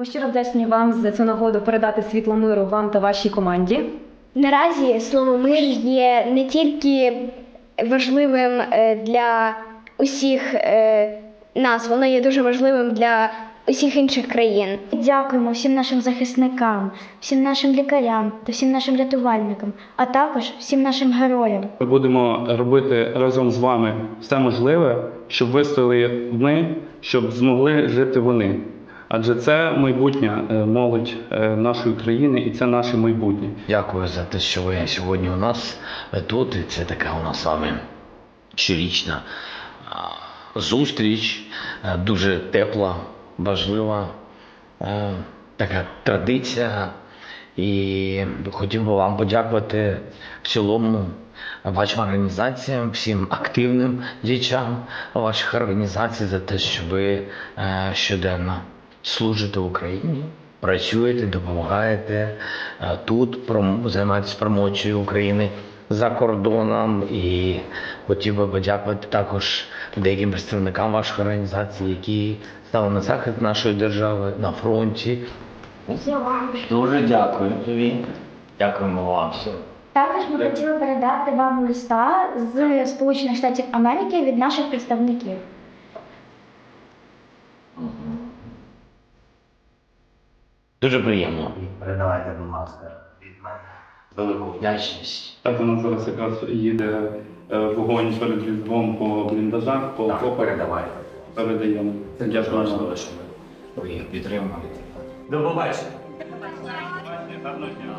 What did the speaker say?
Ми щиро вдячні вам за цю нагоду передати світло миру вам та вашій команді. Наразі слово мир є не тільки важливим е, для усіх е, нас, воно є дуже важливим для усіх інших країн. Дякуємо всім нашим захисникам, всім нашим лікарям та всім нашим рятувальникам, а також всім нашим героям. Ми будемо робити разом з вами все можливе, щоб вистояли ми, щоб змогли жити вони. Адже це майбутня е, молодь е, нашої країни і це наше майбутнє. Дякую за те, що ви сьогодні у нас тут. І це така у нас вами щорічна зустріч, е, дуже тепла, важлива така традиція. І хотів би вам подякувати в цілому вашим організаціям, всім активним діячам ваших організацій за те, що ви щоденно служите Україні, працюєте, допомагаєте е, тут, займаєтесь промоцією України за кордоном. І хотів би подякувати також деяким представникам ваших організацій, які стали на захист нашої держави на фронті. Дуже дякую тобі. Дякуємо вам. Також ми хотіли передати вам листа з Сполучених Штатів Америки від наших представників. Дуже приємно. Передавайте, будь ласка, від мене велику вдячність. Так у нас зараз якраз їде е, вогонь перед різдвом по бліндажах, по окопах. передавайте. Передаємо. Це дуже Дякую. важливо, що ви їх підтримуєте. До побачення. Гарного дня.